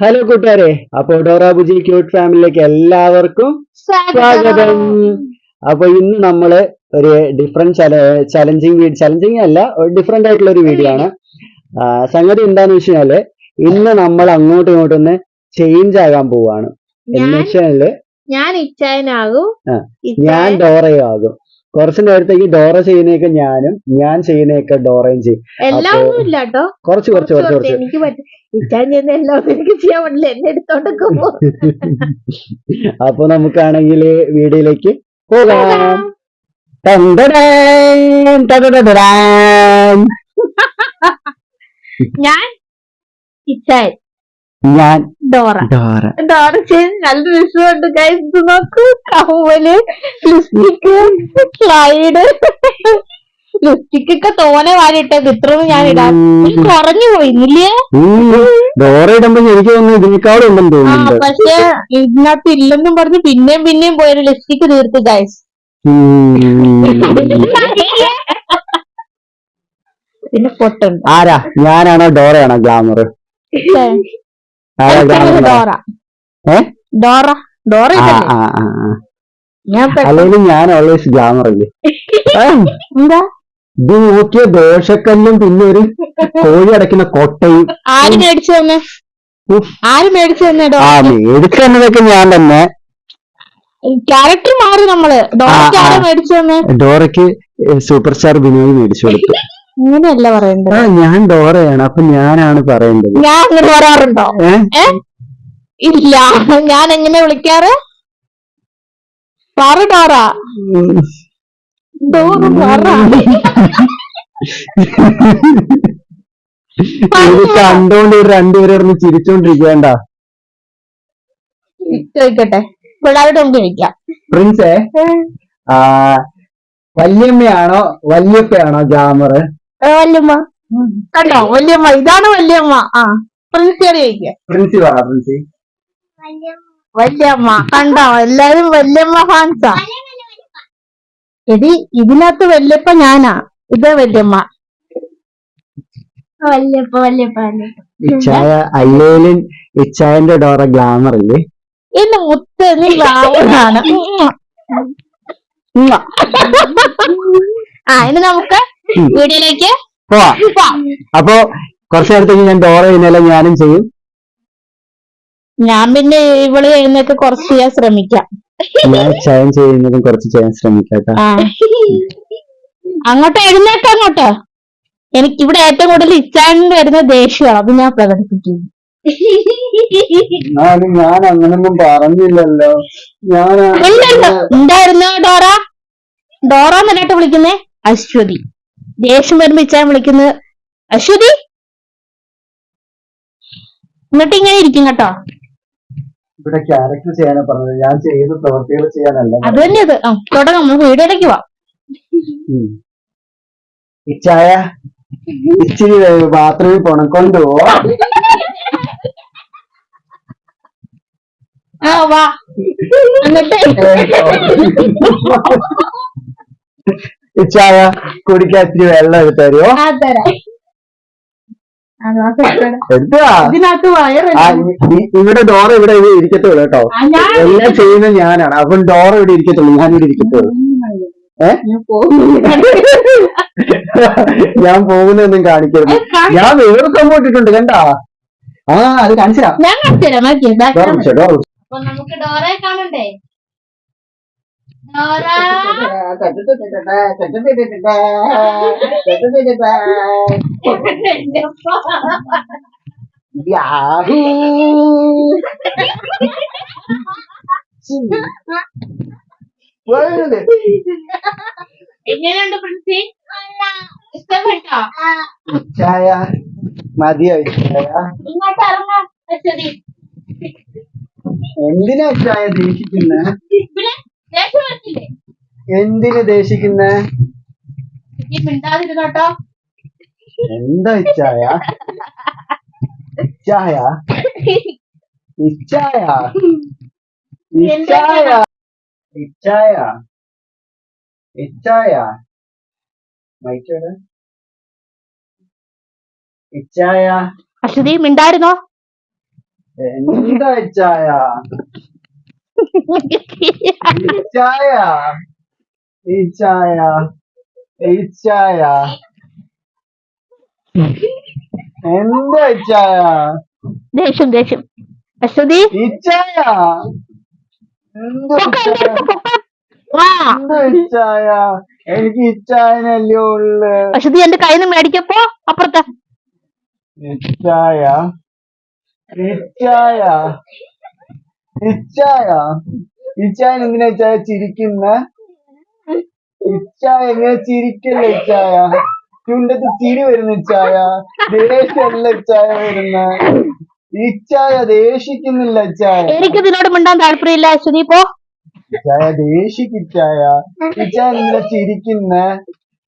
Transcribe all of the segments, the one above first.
Hello കൂട്ടുകാരെ അപ്പൊ Dora Bujji cute ഫാമിലിയിലേക്ക് എല്ലാവർക്കും സ്വാഗതം. അപ്പൊ ഇന്ന് നമ്മൾ ഒരു ഡിഫറെന്റ് ചലഞ്ചിങ് ചലഞ്ചിങ് അല്ല ഒരു ഡിഫറെന്റ് ആയിട്ടുള്ള ഒരു വീഡിയോ ആണ്. സംഗതി എന്താന്ന് വെച്ചാൽ ഇന്ന് നമ്മൾ അങ്ങോട്ടും ഇങ്ങോട്ടും ഒന്ന് ചേഞ്ച് ആകാൻ പോവാണ്. എന്ന് വെച്ചാൽ ഞാൻ ഇച്ചായനാകും ഞാൻ ഡോറയും ആകും. കുറച്ച് നേരത്തേക്ക് ഡോറ ചെയ്യുന്നേക്ക് ഞാനും ഞാൻ ചെയ്യുന്നേക്ക് ഡോറയും ചെയ്യും. എല്ലാം അപ്പൊ- ഒന്നും ഇല്ല കേട്ടോ കുറച്ച് കുറച്ച് കുറച്ച് കുറച്ച്. എനിക്ക് പറ്റും ഇച്ചായൻ ചെയ്യുന്ന എല്ലാം ഒന്നും എനിക്ക് ചെയ്യാൻ പറ്റില്ല. എന്നെ എടുത്തോണ്ടൊക്കെ പോ. അപ്പൊ നമുക്കാണെങ്കിൽ വീഡിയോയിലേക്ക് പോകാം. ഞാൻ ഞാൻ ഡോറ. ഡോറ. ഡോറ ചെയ്ത് നല്ല രസമുണ്ട്. ഗൈസ് നോക്കൂ. കവൽ ലിപ്സ്റ്റിക് സ്ലൈഡ് ലിപ്സ്റ്റിക് ഒക്കെ തോനെ വാരിട്ടത് ഇത്രയൊന്നും ഞാൻ ഇടാം കുറഞ്ഞു പോയില്ലേ? ഡോറ ഇടുമ്പോ എനിക്ക് തോന്നുന്നു ഇതിനേക്കാളും ഉണ്ടെന്ന് തോന്നുന്നു പക്ഷെ ഇതിനകത്ത് ഇല്ലെന്നും പറഞ്ഞ് പിന്നെയും പിന്നെയും പോയൊരു ലിപ്സ്റ്റിക് തീർത്ത് ഗൈസ് പിന്നെ പൊട്ടുണ്ട്. ആരാ? ഞാനാണോ ഡോറയാണോ ഗ്ലാമർ ഡോറ. ഡോറ? ഡോറ അല്ലെങ്കിൽ ഞാൻ ഓൾവേസ് ഗ്ലാമർ അല്ലേ? എന്താ? ഇത് നോക്കിയ ദോഷക്കല്ലും പിന്നെ ഒരു കോഴി അടയ്ക്കുന്ന കൊട്ടയും. ആര് മേടിച്ചു തന്നെ? ഉഫ്. ആര് മേടിച്ചു തന്നെ ആ ഞാൻ തന്നെ. ക്യാരക്ടർ മാറി നമ്മൾ. ഡോറയ്ക്ക് ആ, ആ. ആര് മേടിച്ചു തന്നെ? ഡോറയ്ക്ക് സൂപ്പർ സ്റ്റാർ ബിനോയ് മേടിച്ചു കൊടുത്തു. അങ്ങനെയല്ല പറയണ്ടത്. ആ ഞാൻ ഡോറയാണ് അപ്പൊ ഞാനാണ് പറയേണ്ടത്. ഞാൻ അങ്ങനെ പറയാറുണ്ടോ ഏ? ഏ? ഇല്ല ഞാൻ എങ്ങനെ വിളിക്കാറ്? പറ ഡോറ. ഉം. ഡോറ പറ. ഇത് കണ്ടോണ്ട് ഇവർ രണ്ടുപേരും ചിരിച്ചോണ്ടിരിക്കണ്ട ചിരിച്ചോണ്ടിരിക്കേണ്ട ചോദിക്കട്ടെ പിള്ളേരോട് നമുക്ക് ചോദിക്കാം പ്രിൻസേ ആ വല്യമ്മയാണോ വല്യപ്പയാണോ ഗ്ലാമർ ഏ, വല്യമ്മ? കണ്ടോ? വല്യമ്മ ഇതാണ് വല്യമ്മ. ആ പ്രിൻസി ചോദിക്കുക പ്രിൻസി പറ പ്രിൻസി. വല്യമ്മ. കണ്ടോ? എല്ലാരും വല്യമ്മ ഫാൻസാ എടി ഇതിനകത്ത് വല്യപ്പ ഞാനാ. ഇത് വല്യമ്മ. വല്യപ്പ വല്യപ്പ ഇച്ചായ അല്ലേലും ഇച്ചായന്റെ ഡോറ ഗ്ലാമർ ഇല്ലേ? എന്റെ മുത്ത നീ ഗ്ലാമറാണ് ആ ഇനി നമുക്ക്. വീഡിയോയിലേക്ക് പോവാ. അപ്പൊ കുറച്ചു നേരത്തേക്ക് ഞാൻ ഡോറ ചെയ്യുന്നല്ല ഞാനും ചെയ്യും. ഞാൻ പിന്നെ ഇവൾ എഴുന്നേക്ക് കുറച്ച് ചെയ്യാൻ ശ്രമിക്കാം. ഞാൻ ചായം ചെയ്യുന്നതും കുറച്ച് ചെയ്യാൻ ശ്രമിക്കാട്ടോ ആ. അങ്ങോട്ട് എഴുന്നേക്ക അങ്ങോട്ട്. എനിക്ക് ഇവിടെ ഏറ്റവും കൂടുതൽ ഇച്ചാൻ വരുന്ന ദേഷ്യമാണ് അത് ഞാൻ പ്രകടിപ്പിക്കുന്നു. ഞാൻ അങ്ങനൊന്നും പറഞ്ഞില്ലല്ലോ. ഞാൻ ഉണ്ടായിരുന്നു എന്തായിരുന്നു ഡോറ? ഡോറ എന്നിട്ട് വിളിക്കുന്നേ? അശ്വതി. ദേഷ്യം വരുമ്പോ ഇച്ചാൻ വിളിക്കുന്നത് അശ്വതി? എന്നിട്ട് ഇങ്ങനെ ഇരിക്കും കേട്ടോ. ഇവിടെ ക്യാരക്ടർ ചെയ്യാനാ പറഞ്ഞത്. ഞാൻ ചെയ്ത പ്രവൃത്തികൾ ചെയ്യാനല്ല. അത് തന്നെ അത്. തുടങ്ങാം. നമ്മൾ വീഡിയോയിലേക്ക് പോവാം. ഇച്ചായ ഇച്ചിരി ബാത്റൂമിൽ പോണം കൊണ്ടുപോവാ ആ വാ. എന്നിട്ട്? ഇച്ചായ കുടിക്കാൻ ഇത്തിരി വെള്ളം എടുത്ത് തരുമോ ഇവിടെ ഡോർ ഇവിടെ ഇരിക്കത്തുള്ളൂ കേട്ടോ. എല്ലാം ചെയ്യുന്നത് ഞാനാണ്. അപ്പം ഡോർ ഇവിടെ ഇരിക്കത്തുള്ളൂ ഞാനിവിടെ ഇരിക്കത്തുള്ളൂ. ഞാൻ പോകുന്നു. പോകുന്നൊന്നും കാണിക്കരുത്. ഞാൻ വേറെ സംഭവിച്ചിട്ടുണ്ട് കണ്ടാ? ആ അത് കാണിച്ചാ ഡോറ കാണണ്ടേ? യാഹൂ. എങ്ങനെയുണ്ട് പ്രിൻസി? ഇഷ്ടപ്പെട്ടോ? ചായ മതിയായി ഇങ്ങോട്ട് ഇറങ്ങാം എന്തിനാ ചായ ദേഷിക്കുന്നെ? ഇവിടെ ദേഷ്യം വരത്തില്ലേ എന്തിന് ദേശിക്കുന്നേ? മിണ്ടാതിരുന്നോട്ടോ എന്താ ഇച്ചായ ഇച്ചായ ഇച്ചായ ഇച്ചായ ഇച്ചായ ഇച്ചായ മൈക്കോടെ ഇച്ചായ അശ്വതി മിണ്ടായിരുന്നോ? എന്താ ഇച്ചായ ഇച്ചായ ഇച്ചായ ഇച്ചായ എന്താ ഇച്ചായ ദേഷ്യം ദേഷ്യം. അശ്വതി? ഇച്ചായ ഇച്ചായ എനിക്ക് ഇച്ചായനല്ലേ ഉള്ളു. അശ്വതി എന്റെ കയ്യിൽ നിന്ന് മേടിക്കപ്പോ അപ്പുറത്തെ. ഇച്ചായ ഇച്ചായ ഇച്ചായ ഇച്ചായൻ എന്തിനാ ഇച്ചായ ചിരിക്കുന്ന? ഇച്ചായ എങ്ങനെ ചിരിക്കല്ല ഇച്ചായ ചുണ്ടത്ത് ചിരി വരുന്ന ഇച്ചായ ദേഷ്യമല്ല ഇച്ചായ വരുന്ന. ഇച്ചായ ദേഷിക്കുന്നില്ല ഇച്ചായ എനിക്ക് ഇതിനോട് മിണ്ടാൻ താല്പര്യമില്ല അശ്വതി പോ. ഇച്ചായ ദേഷിക്കിച്ചായ ഇച്ചായ എന്തിനാ ചിരിക്കുന്ന.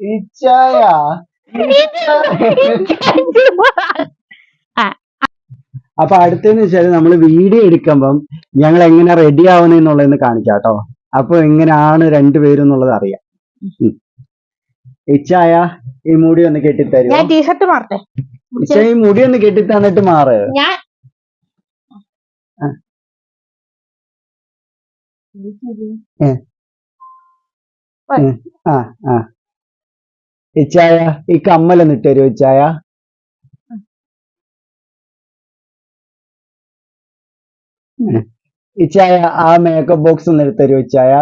ഇച്ചായ അപ്പൊ അടുത്തെന്ന് വെച്ചാൽ നമ്മൾ വീഡിയോ എടുക്കുമ്പം ഞങ്ങൾ എങ്ങനെ റെഡി ആവുന്നെന്നുള്ളതെന്ന് കാണിക്കാം കേട്ടോ. അപ്പൊ എങ്ങനെയാണ് രണ്ടുപേരും എന്നുള്ളത് അറിയാം. ഇച്ചായ ഈ മുടി ഒന്ന് കെട്ടിത്തരും ഞാൻ ടീഷർട്ട് മാറട്ടെ? ഇച്ച ഈ മുടി ഒന്ന് കെട്ടിത്തന്നിട്ട് മാറ്. ഞാൻ. ആ. ആ ഇച്ചായ ഈ കമ്മലൊന്ന് ഇട്ടുതരുമോ ഇച്ചായ? ഇച്ചായ ആ മേക്കപ്പ് ബോക്സ് ഒന്ന് എടുത്തരൂ ഇച്ചായ?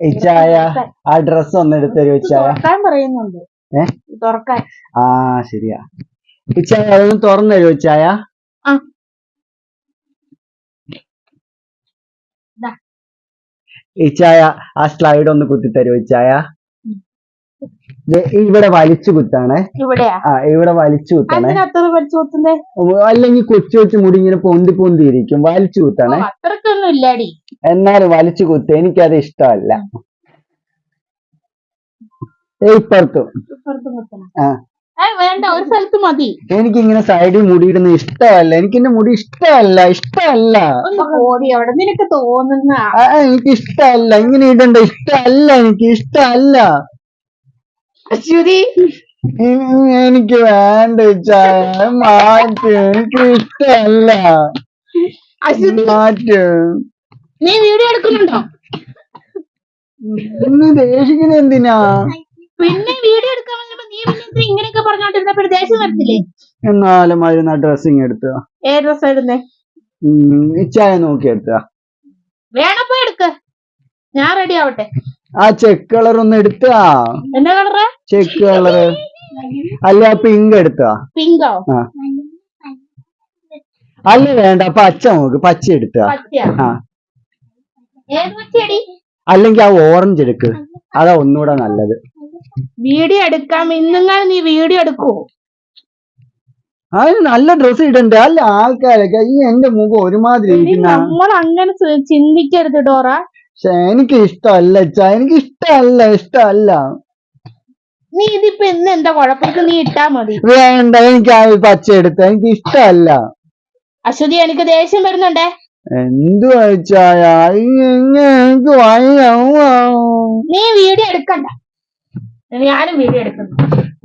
ഇച്ചായ ആ ഡ്രസ് ഒന്ന് എടുത്തരൂ ഇച്ചായ? പറയുന്നുണ്ട്. ഏ? തുറക്കാൻ. ആ ശരിയാ. ഇച്ചായ അതൊന്ന് തുറന്നു തരൂ ഇച്ചായ? ഇച്ചായ ആ സ്ലൈഡ് ഒന്ന് കുത്തി തരുമോ ഇച്ചായ ഇവിടെ വലിച്ചു കുത്താണേ. ആ ഇവിടെ വലിച്ചു കുത്താണേ. അല്ലെങ്കിൽ കൊച്ചു കൊച്ചു മുടി ഇങ്ങനെ പൊന്തി പൊന്തി ഇരിക്കും. വലിച്ചു കുത്താണേ. എന്നാലും വലിച്ചു കുത്ത. എനിക്കത് ഇഷ്ടമല്ല. ഇപ്പുറത്തും. ആ. വേണ്ട ഒരു സ്ഥലത്ത് മതി. എനിക്കിങ്ങനെ സൈഡിൽ മുടിയിടുന്ന ഇഷ്ടമല്ല. എനിക്ക് എന്റെ മുടി ഇഷ്ടമല്ല ഇഷ്ടമല്ല. ഓടി അവിടെ. നിനക്ക് തോന്നുന്ന ആ, എനിക്ക് ഇഷ്ടമല്ല. ഇങ്ങനെ ഇടണ്ട. ഇഷ്ടമല്ല എനിക്ക് ഇഷ്ടമല്ല. അശ്വതി എനിക്ക് വേണ്ട മാറ്റു. എനിക്ക് ഇഷ്ടമല്ല. മാറ്റു. നീ വീഡിയോ എടുക്കുന്നുണ്ടോ? ഇന്ന് ദേഷിക്കുന്ന എന്തിനാ? പിന്നെ വീഡിയോ എടുക്കാൻ വന്നപ്പോ നീ പിന്നെ ഇങ്ങനെയൊക്കെ പറഞ്ഞോണ്ടിരുന്നപ്പോ ദേഷ്യം വരത്തില്ലേ? എന്നാലും അതിന് ഡ്രസ്സിങ് എടുത്ത. ഏത് ഡ്രസ് ഇടുന്നേ? ഇച്ചായ നോക്കി എടുത്ത. വേണപ്പോ എടുക്ക. ഞാൻ റെഡി ആവട്ടെ. ആ ചെക്ക് കളർ ഒന്ന് എടുത്താ. എന്നാ കളറ് ചെക്ക് കളർ അല്ല പിങ്ക് എടുത്താ. പിങ്കോ അല്ല വേണ്ട പച്ച നോക്ക് പച്ച എടുത്താ. ആ. അല്ലെങ്കിൽ ആ ഓറഞ്ച് എടുക്ക്. അതാ ഒന്നുകൂടെ നല്ലത്. വീഡിയോ എടുക്കാം. ഇന്നെങ്ങാനും നീ വീഡിയോ എടുക്കുവോ അതിന് നല്ല ഡ്രസ് ഇടണ്ടേ? അല്ല ആൾക്കാരൊക്കെ ഈ എന്റെ മുഖം ഒരുമാതിരി ഇരിക്കുന്ന. നമ്മൾ അങ്ങനെ ചിന്തിക്കരുത് ഡോറ. പക്ഷെ എനിക്ക് ഇഷ്ടമല്ല എനിക്ക് ഇഷ്ടമല്ല ഇഷ്ടമല്ല. നീ ഇതിപ്പോ ഇന്ന് എന്താ കുഴപ്പമില്ല നീ ഇട്ടാ മതി. വേണ്ട എനിക്ക് ആ പച്ച എടുത്ത. എനിക്ക് ഇഷ്ടമല്ല. അശ്വതി എനിക്ക് ദേഷ്യം വരുന്നുണ്ടേ? എന്തുവാ വെച്ചായ എനിക്ക് നീ വീഡിയോ എടുക്കണ്ട. ഞാനും വീഡിയോ എടുക്കുന്നു.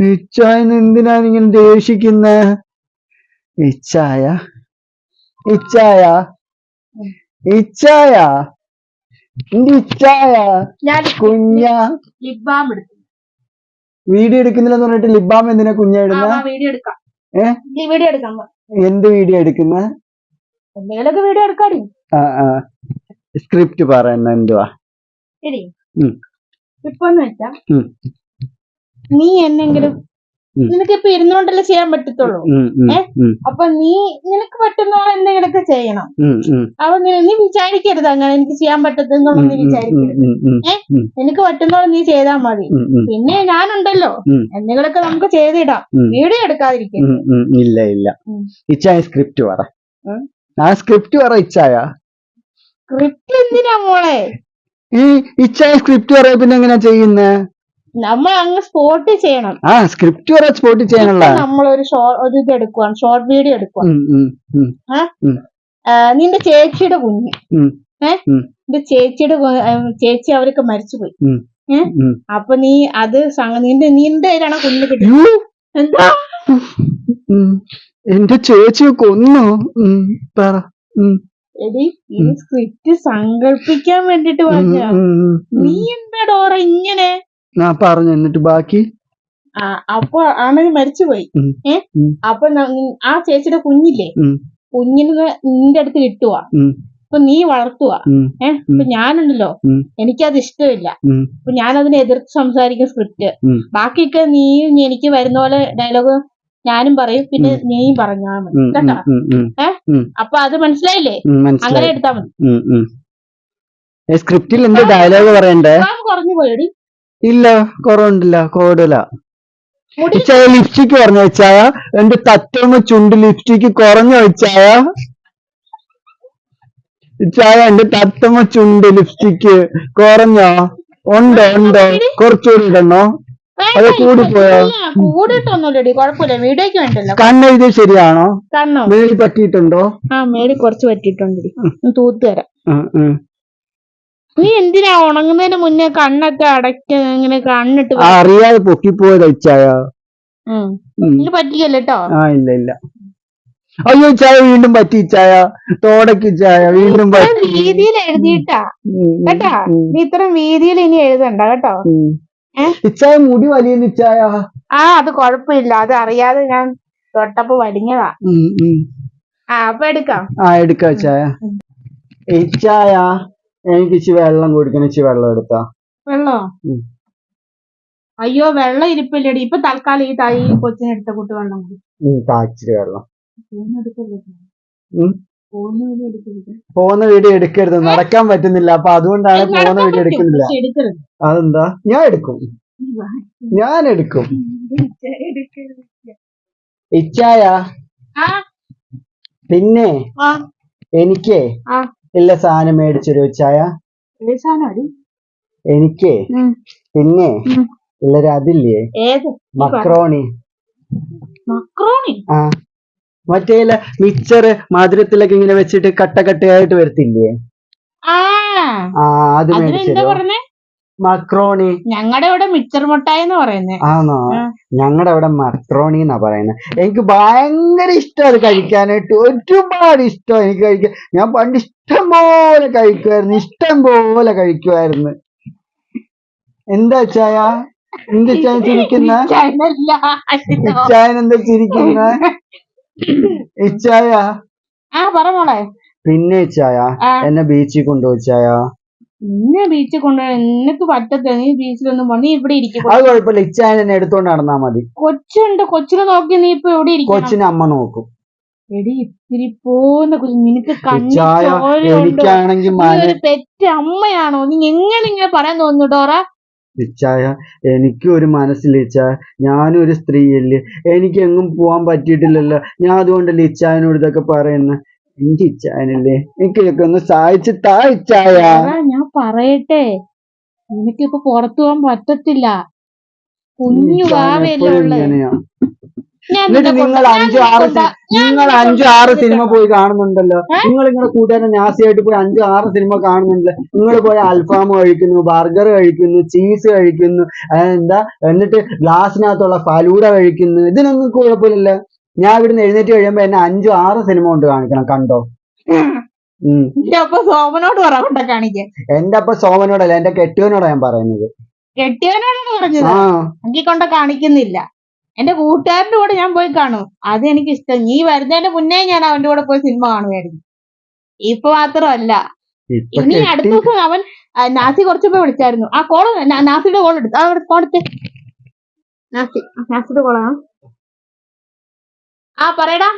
ഇച്ചായന് എന്തിനാണ് ഇങ്ങനെ ദേഷിക്കുന്ന? ഇച്ചായ ഇച്ചായ ഇച്ചായ എന്റെ ഇച്ചായ ഞാൻ കുഞ്ഞ. ലിബാം എടുത്തു. വീഡിയോ എടുക്കുന്നില്ലെന്ന് പറഞ്ഞിട്ട് ലിബാം എന്തിനാ കുഞ്ഞ ഇടുന്ന? വീഡിയോ എടുക്കാം. ഏ? വീഡിയോ എടുക്കാം. എന്ത് വീഡിയോ എടുക്കുന്ന? എന്തെങ്കിലുമൊക്കെ വീഡിയോ എടുക്കാടി. ആ ആ. സ്ക്രിപ്റ്റ് പറയുന്ന എന്തുവാ? ഇപ്പൊ എന്ന് വെച്ചാ. നീ എന്നെങ്കിലും നിനക്ക് ഇപ്പൊ ഇരുന്നോണ്ടല്ലേ ചെയ്യാൻ പറ്റത്തുള്ളൂ? ഉം, ഉം, ഏ? അപ്പൊ നീ നിനക്ക് പറ്റുന്ന പോലെ എന്തെങ്കിലുമൊക്കെ ചെയ്യണം. അപ്പൊ നീ വിചാരിക്കരുത് അങ്ങനെ എനിക്ക് ചെയ്യാൻ പറ്റത്തെന്നൊന്നും ഉം, നീ വിചാരിക്കരുത്. ഉം, ഉം, ഏ? നിനക്ക് പറ്റുന്നോളം നീ ചെയ്താൽ മതി. പിന്നെ ഞാനുണ്ടല്ലോ. എന്തെങ്കിലുമൊക്കെ നമുക്ക് ചെയ്തിടാം. വീഡിയോ എടുക്കാതിരിക്കും ഇല്ല ഇല്ല. ഇച്ചായ സ്ക്രിപ്റ്റ് പറ. ആ സ്ക്രിപ്റ്റ് പറ ഇച്ചായ. സ്ക്രിപ്റ്റ് എന്തിനാ മോളെ? ഈ ഇച്ചായ സ്ക്രിപ്റ്റ് പറയാ പിന്നെ എങ്ങനെയാ ചെയ്യുന്നേ? നമ്മൾ അങ്ങ് സ്പോട്ട് ചെയ്യണം. ആ സ്ക്രിപ്റ്റ് വരെ സ്പോട്ട് ചെയ്യാനുള്ള. നമ്മൾ ഒരു ഇത് എടുക്കുവാണ് ഷോർട്ട് വീഡിയോ എടുക്കുവാണ്? നിന്റെ ചേച്ചിയുടെ കുഞ്ഞ്. ഉം. ഏ? നിന്റെ ചേച്ചിയുടെ ചേച്ചി അവരൊക്കെ മരിച്ചുപോയി. പോയി ഏ? ഉം. അപ്പൊ നീ അത് നിന്റെ നിന്റെ കയ്യിലാണ് കുഞ്ഞ് കിട്ടിയത്. എന്താ. എന്റെ ചേച്ചി കൊന്നു? പറ. എടി ഈ സ്ക്രിപ്റ്റ് സങ്കല്പിക്കാൻ വേണ്ടിട്ട് പറഞ്ഞ. നീ എന്താ ഡോറ ഇങ്ങനെ? ഞാൻ പറഞ്ഞു എന്നിട്ട് ബാക്കി? അപ്പൊ ആണ് മരിച്ചുപോയി. ഏ. അപ്പൊ ആ ചേച്ചിയുടെ കുഞ്ഞില്ലേ. കുഞ്ഞിന് നിന്റെ അടുത്ത് കിട്ടുവാ. ഉം. അപ്പൊ നീ വളർത്തുക ഏഹ് അപ്പൊ ഞാനുണ്ടല്ലോ. എനിക്കത് ഇഷ്ടമില്ല. അപ്പൊ ഞാൻ അതിനെ എതിർത്ത് സംസാരിക്കും സ്ക്രിപ്റ്റ്. ബാക്കിയൊക്കെ നീ എനിക്ക് വരുന്ന പോലെ ഡയലോഗ് ഞാനും പറയും. പിന്നെ നീയും പറഞ്ഞാ മതി. കേട്ടോ? ഉം. അപ്പൊ അത് മനസ്സിലായില്ലേ? അങ്ങനെ എടുത്താ മതി. സ്ക്രിപ്റ്റിൽ എന്ത് ഡയലോഗ് പറയണ്ടേ? കുറഞ്ഞു പോയടി. ഇല്ല കുറവുണ്ടല്ല കൂടുതല മുടി? ഇച്ചായ ലിപ്സ്റ്റിക് കുറഞ്ഞ വെച്ചായ എന്റെ തത്തമ്മ ചുണ്ട് ലിപ്സ്റ്റിക് കുറഞ്ഞ വെച്ചായ ഇച്ചായ എന്റെ തത്തമ്മ ചുണ്ട് ലിപ്സ്റ്റിക് കുറഞ്ഞോ? ഉണ്ടോ ഉണ്ടോ? കുറച്ചുകൂടി ഇടണോ? അത് കൂടിപ്പോയോ? കൂടിയിട്ടൊന്നുമില്ലടി കുഴപ്പമില്ല വീഡിയോക്ക് വേണ്ടല്ലോ കണ്ണെഴുതി ശരിയാണോ? കണ്ണോ? മേളി പറ്റിയിട്ടുണ്ടോ? ആ മേടി കുറച്ച് പറ്റിയിട്ടുണ്ടടി. തൂത്ത് തരാം. നീ എന്തിനാ ഉണങ്ങുന്നതിന് മുന്നേ കണ്ണൊക്കെ അടയ്ക്ക ഇങ്ങനെ കണ്ണിട്ട് ആ, അറിയാതെ പൊക്കിപ്പോയതാ ഇച്ചായ ഉം. പറ്റിക്കല്ലോ കേട്ടോ ആ ഇല്ല ഇല്ല. അയ്യോ ചായ വീണ്ടും പറ്റി ചായ. തോടക്ക് ചായ വീണ്ടും പറ്റി. വീതിയിൽ എഴുതിയിട്ടാ. ഉം, ഉം, കേട്ടാ? ഉം, നീ ഇത്രയും വീതിയിൽ ഇനി എഴുതണ്ട കേട്ടോ? ഉം. ഏ? ഇച്ചായ മുടി വലിയ ഇച്ചായ. ആ അത് കൊഴപ്പില്ല അത് അറിയാതെ ഞാൻ തൊട്ടപ്പോ വലിഞ്ഞതാ. ഉം, ഉം. ആ അപ്പൊ എടുക്കാം. ആ എടുക്ക ചായ. ഇച്ചായ എനിക്ക് ഇച്ചി വെള്ളം കുടിക്കണം ഇച്ചി വെള്ളം എടുത്താ. വെള്ളോ? അയ്യോ വെള്ളം ഇരിപ്പില്ലടി. ഇപ്പൊ തൽക്കാലം ഈ തൈ കൊച്ചിനെടുത്ത കുട്ടി വെള്ളം കുടിച്ചിരി താച്ചിരി വെള്ളം. പോകുന്ന വീഡിയോ എടുക്കരുത്. നടക്കാൻ പറ്റുന്നില്ല. അപ്പൊ അതുകൊണ്ടാണ് അത് പോകുന്ന വീഡിയോ എടുക്കുന്നില്ല. അതെന്താ? ഞാൻ എടുക്കും. ഞാൻ എടുക്കും. ഇച്ചായ. പിന്നെ എനിക്കേ ഇല്ല സാധനം മേടിച്ചൊരു ചായ. എനിക്കേ പിന്നെ. ഉള്ളൊരു അതില്ലേ? മക്രോണി. മക്രോണി? ആ. മറ്റേ മിച്ചറ് മധുരത്തിലൊക്കെ ഇങ്ങനെ വെച്ചിട്ട് കട്ട കട്ടയായിട്ട് വരത്തില്ലേ? ആ. അത് അതിനെന്താ മേടിച്ചോ പറഞ്ഞേ? മക്രോണി. ഞങ്ങളുടെ ഇവിടെ മിച്ചർ മുട്ടായി എന്ന് പറയുന്നത് ആണോ. ഞങ്ങളുടെ അവിടെ മക്രോണി എന്നാ പറയുന്നത് എനിക്ക് ഭയങ്കര ഇഷ്ടം അത് കഴിക്കാനായിട്ട്. ഒരുപാട് ഇഷ്ടം എനിക്ക് കഴിക്കാൻ. ഞാൻ പണ്ട് ഇഷ്ടം പോലെ കഴിക്കുമായിരുന്നു ഇഷ്ടം പോലെ കഴിക്കുമായിരുന്നു എന്താ ചായ എന്താ ചായ ചിരിക്കുന്ന ചായനെന്താ ഇച്ചായൻ എന്താ ചിരിക്കുന്ന ഇച്ചായ ആ പറ മോളെ. പിന്നെ ഇച്ചായ. എന്നെ ബീച്ചിൽ കൊണ്ടുപോയിച്ചായ നിന്നെ ബീച്ചിൽ കൊണ്ടുപോയി എനിക്ക് പറ്റത്തില്ല. നീ ബീച്ചിലൊന്നും പോ നീ ഇവിടെ ഇരിക്കും. അത് കുഴപ്പമില്ല. ഇച്ചായൻ എടുത്തോണ്ട് നടന്നാ മതി. കൊച്ചുണ്ട്. കൊച്ചിനെ നോക്കി നീ ഇപ്പൊ എവിടെ ഇരിക്കും കൊച്ചിനെ അമ്മ നോക്കും. എടി ഇത്തിരി പോന്ന കൊച്ചു നിനക്ക് കണ്ണി ഇച്ചായ ചോരയുണ്ടോ? എനിക്കാണെങ്കിൽ നീ മന ഒരു പെറ്റ് അമ്മയാണോ? നീ എങ്ങനെ ഇങ്ങനെ പറയാൻ തോന്നുന്നു ഡോറ? എനിക്ക് എനിക്കും ഒരു മനസ്സില്ല ഇച്ചായ ഞാനും ഒരു സ്ത്രീയല്ലേ. എനിക്ക് എങ്ങും പോവാൻ പറ്റിയിട്ടില്ലല്ലോ. ഞാൻ അതുകൊണ്ട് ഇച്ചായനോട് ഇതൊക്കെ പറയുന്നത്. എനിക്ക് ഇച്ചായനല്ലേ എനിക്ക് ഇതൊക്കെ ഒന്ന് സഹായിച്ച് താ ഇച്ചായ ഡോറ, ഞാൻ പറയട്ടെ. എനിക്കിപ്പോ പുറത്തു പോകാൻ പറ്റത്തില്ല. കുഞ്ഞു ഞാൻ എന്നിട്ട് നിന്നെ നിങ്ങൾ കൊണ്ട്- ഞാൻ അഞ്ചു നിന്നെ ആറ് കൊണ്ട്- ഞാൻ നിങ്ങൾ നിന്നെ അഞ്ചു ആറ് സിനിമ പോയി കാണുന്നുണ്ടല്ലോ. നിങ്ങൾ നിങ്ങളുടെ കൂട്ടുകാരൻ നാസിയായിട്ട് പോയി അഞ്ചു ആറ് സിനിമ കാണുന്നുണ്ടല്ലോ. നിങ്ങൾ പോയി അൽഫാം കഴിക്കുന്നു ബർഗർ കഴിക്കുന്നു ചീസ് കഴിക്കുന്നു ആ, എന്താ? എന്നിട്ട് ഗ്ലാസിനകത്തുള്ള ഫലൂഡ കഴിക്കുന്നു. ഇതിനൊന്നും കുഴപ്പമില്ലല്ലോ ഞാൻ ഇവിടുന്ന് എഴുന്നേറ്റ് കഴിയുമ്പോ എന്നെ അഞ്ചു ആറ് സിനിമ കൊണ്ട് കാണിക്കണം കണ്ടോ? അപ്പൊ സോമനോട് പറ കൊണ്ട കാണിക്കാൻ എന്റെ അപ്പൊ സോമനോടല്ല എന്റെ കെട്ടിയവനോടാ ഞാൻ പറയുന്നത്. കെട്ടിയവനോടാണ് പറഞ്ഞത്. ആ. എനിക്ക് കൊണ്ട് കാണിക്കുന്നില്ല. എന്റെ കൂട്ടുകാരന്റെ കൂടെ ഞാൻ പോയി കാണും. അത് എനിക്ക് ഇഷ്ടം നീ വരുന്നതിന്റെ മുന്നേ ഞാൻ അവന്റെ കൂടെ പോയി സിനിമ കാണുമായിരുന്നു. ഇപ്പൊ മാത്രമല്ല. ഇപ്പൊ ഇനി അടുത്ത കെട്ടി ദിവസം അവൻ ആ, നാസി കുറച്ചപ്പോ വിളിച്ചായിരുന്നു. ആ കോൾ നാ- നാസിയുടെ കോൾ എടുത്തു അവിടെ കോളത്തെ നാസി ആ, നാസിയുടെ കോളാ. ആ പറയടാ.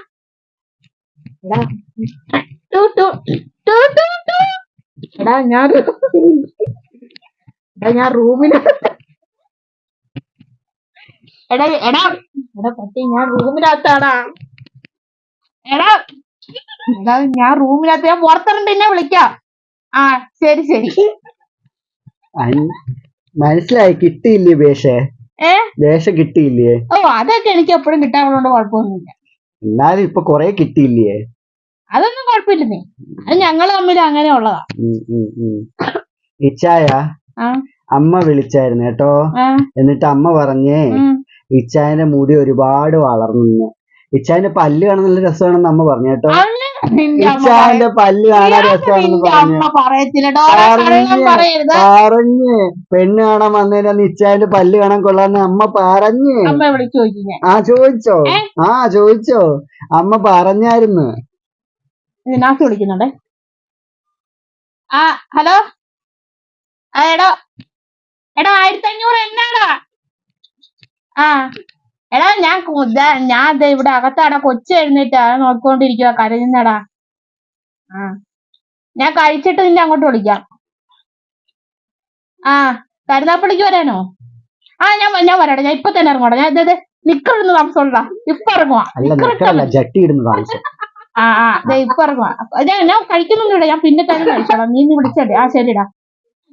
എടാ. എടാ ഞാൻ എടാ ഞാൻ റൂമിനകത്ത് എടാ എടാ എടാ പട്ടി ഞാൻ റൂമിനകത്താടാ. എടാ എടാ ഞാൻ റൂമിനകത്ത് ഞാൻ പുറത്തിറങ്ങി എന്നെ വിളിക്കാം. ആ ശരി ശരി. മനസ്സിലായി കിട്ടിയില്ലേ വേഷേ? ഏ? വേഷ കിട്ടിയില്ലേ? ഓ അതൊക്കെ എനിക്ക് എപ്പോഴും കിട്ടാനുള്ളതുകൊണ്ട് കുഴപ്പമൊന്നുമില്ല. എന്നാലും ഇപ്പൊ കൊറേ കിട്ടിയില്ലേ? അതൊന്നും കുഴപ്പമില്ലെന്നേ. അത് ഞങ്ങൾ തമ്മിൽ അങ്ങനെ ഉള്ളതാ. ഇച്ചായ ആ. അമ്മ വിളിച്ചായിരുന്നു കേട്ടോ. ആ. എന്നിട്ട് അമ്മ പറഞ്ഞേ ഉം. ഇച്ചായന്റെ മുടി ഒരുപാട് വളർന്നു ഇച്ചായന്റെ പല്ല് കാണാൻ നല്ല രസമാണെന്ന് അമ്മ പറഞ്ഞു കേട്ടോ. അല്ല, നിന്റെ അമ്മ ഇച്ചായന്റെ പല്ല് കാണാൻ രസമാണെന്ന് നിന്റെ പറഞ്ഞു. അമ്മ പറയരുത്. പറഞ്ഞ്. പെണ്ണ് കാണാൻ വന്നതിന് ഇച്ചായന്റെ പല്ല് കാണാൻ കൊള്ളാന്ന് അമ്മ പറഞ്ഞ്. അമ്മ വിളിച്ചു ചോദിച്ചു ഞാൻ ആ ചോദിച്ചോ. ആ ചോദിച്ചോ. അമ്മ പറഞ്ഞായിരുന്നു. ഇതിനകത്ത് വിളിക്കുന്നുണ്ടേ. ആ ഹലോ? ആ എടോ. എടാ ആയിരത്തി അഞ്ഞൂറ് എന്നാടാ? ആ. എടാ ഞാൻ ഞാൻ ദേ ഇവിടെ അകത്താടാ. കൊച്ചു എഴുന്നേറ്റാ നോക്കിക്കൊണ്ടിരിക്കുക കരയുന്നടാ. ആ. ഞാൻ കഴിച്ചിട്ട് നിന്നെ അങ്ങോട്ട് വിളിക്കാം. ആ കരുനാപ്പള്ളിക്ക് വരാനോ? ആ ഞാൻ വ- ഞാൻ വരാടാ. ഞാൻ ഇപ്പൊ തന്നെ ഇറങ്ങോടാ ഞാൻ ഇതേ നിക്കറൊന്ന് താമസമുള്ള ഇപ്പൊ ഇറങ്ങുവാ. അല്ല ജട്ടി ഇടുന്ന താമസം. ആ ആ ദേ ഇപ്പൊ ഇറങ്ങുവാ. ഞാൻ ഞാൻ കഴിക്കുന്നുണ്ട് ഞാൻ പിന്നെ തന്നെ കഴിച്ചോളാം. നീ വിളിച്ചല്ലേ ആ ശരിടാ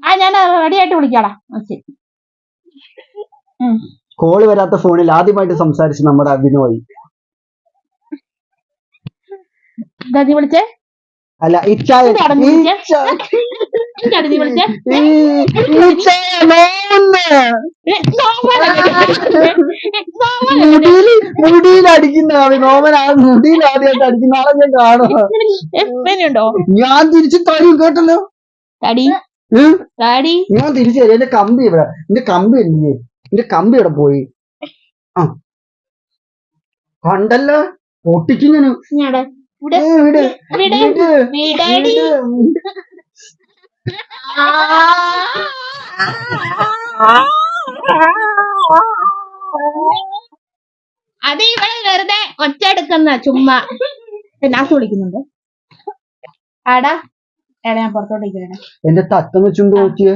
ആ ഞാൻ റെഡി ആയിട്ട് വിളിക്കാടാ. ശരി. കോൾ വരാത്ത ഫോണിൽ ആദ്യമായിട്ട് സംസാരിച്ച് നമ്മുടെ അഭിനോയ് നീ വിളിച്ചേ? അല്ല? മുടിയിൽ മുടിയിൽ അടിക്കുന്ന ആൾ നോമൻ ആ മുടിയിൽ ആദ്യമായിട്ട് അടിക്കുന്ന ആളെ ഞാൻ കാണും ഏ, ഞാൻ തിരിച്ച് തരും കേട്ടല്ലോ? തടി? തടി ഞാൻ തിരിച്ചു തരും. എന്റെ കമ്പി ഇവിടെ എന്റെ കമ്പി എന്ത് എന്റെ കമ്പി ഇവിടെ പോയി. ആ. കണ്ടല്ലോ? പൊട്ടിക്കും അത് ഇവിടെ വെറുതെ ഒറ്റ എടുക്കുന്ന ചുമ്മാ. നാസ് വിളിക്കുന്നുണ്ട്? ആടാ. എടാ ഞാൻ പുറത്തോട്ട് ഇരിക്കണേ എന്റെ തത്തമ്മ ചുണ്ട് നോക്കിയേ.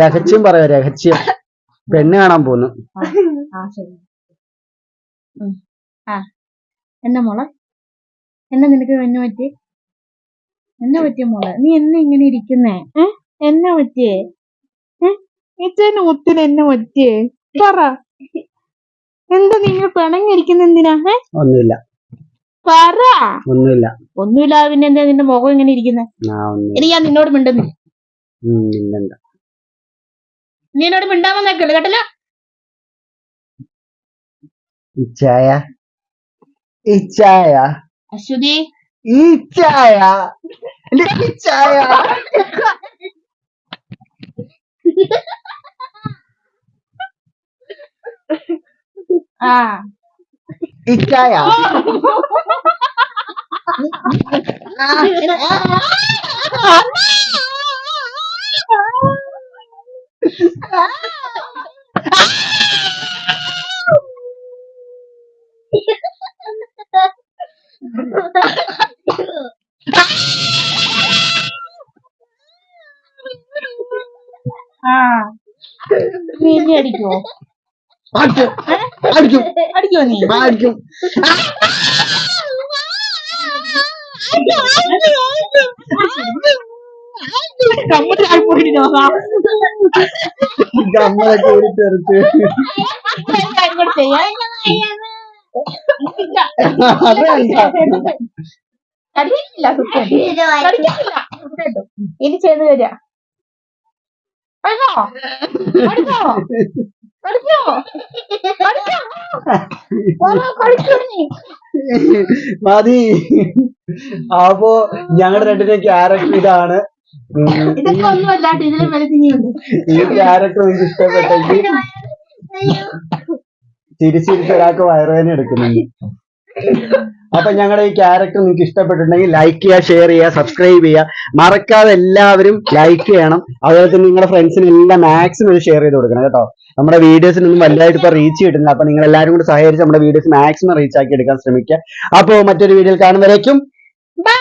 രഹസ്യം പറയാ രഹസ്യം? പെണ്ണ് കാണാൻ പോന്നു. ആ ശരി. ഉം. ആ. എന്നാ മോളെ? എന്നാ നിനക്ക് എന്നെ പറ്റി? എന്നാ പറ്റിയ മോളെ? നീ എന്നാ ഇങ്ങനെ ഇരിക്കുന്നേ? ഏ? എന്നാ പറ്റിയേ? ഏറ്റവും മുത്തിന് എന്നെ പറ്റിയേ? പറ. എന്താ നിങ്ങൾ പിണങ്ങിരിക്കുന്ന എന്തിനാ? ഏ? ഒന്നുമില്ല. പറ. ഒന്നുമില്ല. ഒന്നുമില്ലാതെ പിന്നെ എന്താ നിന്റെ മുഖം ഇങ്ങനെ ഇരിക്കുന്നത് ആ ഒന്നുമില്ല. ഇനി ഞാൻ നിന്നോട് മിണ്ടുന്നു. ഉം, നീ എന്നോട് മിണ്ടാമെന്നേക്കല്ലേ കേട്ടല്ലോ? ഇച്ചായ. ഇച്ചായ. അശ്വതി. ഇച്ചായ. ഇച്ചായ. ആ. ഇച്ചായ. ആ. നീ ഇനി അടിക്കുവോ? അടിക്കും. അടിക്കും. അടിക്കുവോ നീ? അടിക്കും. കടിക്കില്ല കടിക്കില്ല ഇനി ചെയ്ത് തരാ. മതി. അപ്പോ ഞങ്ങളുടെ രണ്ടിന്റെ ക്യാരക്ടർ ഇതാണ്. ഇതൊക്കെ ഒന്നും അല്ലാണ്ട് ഇതിലും വലുതിനിയുണ്ട് ഈ ക്യാരക്ടർ നിങ്ങൾക്ക് ഇഷ്ടപ്പെട്ടെങ്കിൽ തിരിച്ചിരിച്ച് ഒരാൾക്ക് വയറുവേദന എടുക്കുന്നുണ്ട്. അപ്പൊ ഞങ്ങളുടെ ഈ ക്യാരക്ടർ നിങ്ങൾക്ക് ഇഷ്ടപ്പെട്ടിട്ടുണ്ടെങ്കിൽ ലൈക്ക് ചെയ്യുക ഷെയർ ചെയ്യുക സബ്സ്ക്രൈബ് ചെയ്യുക. മറക്കാതെ എല്ലാവരും ലൈക്ക് ചെയ്യണം. അതുപോലെ തന്നെ നിങ്ങളുടെ ഫ്രണ്ട്സിന് എല്ലാം മാക്സിമം ഇത് ഷെയർ ചെയ്ത് കൊടുക്കണം കേട്ടോ. നമ്മുടെ വീഡിയോസിനൊന്നും വലുതായിട്ട് ഇപ്പൊ റീച്ച് കിട്ടുന്നില്ല. അപ്പൊ നിങ്ങൾ എല്ലാവരും കൂടി സഹകരിച്ച് നമ്മുടെ വീഡിയോസ് മാക്സിമം റീച്ച് ആക്കി എടുക്കാൻ ശ്രമിക്കുക. അപ്പോൾ മറ്റൊരു വീഡിയോയിൽ കാണുന്നവരേക്കും ബൈ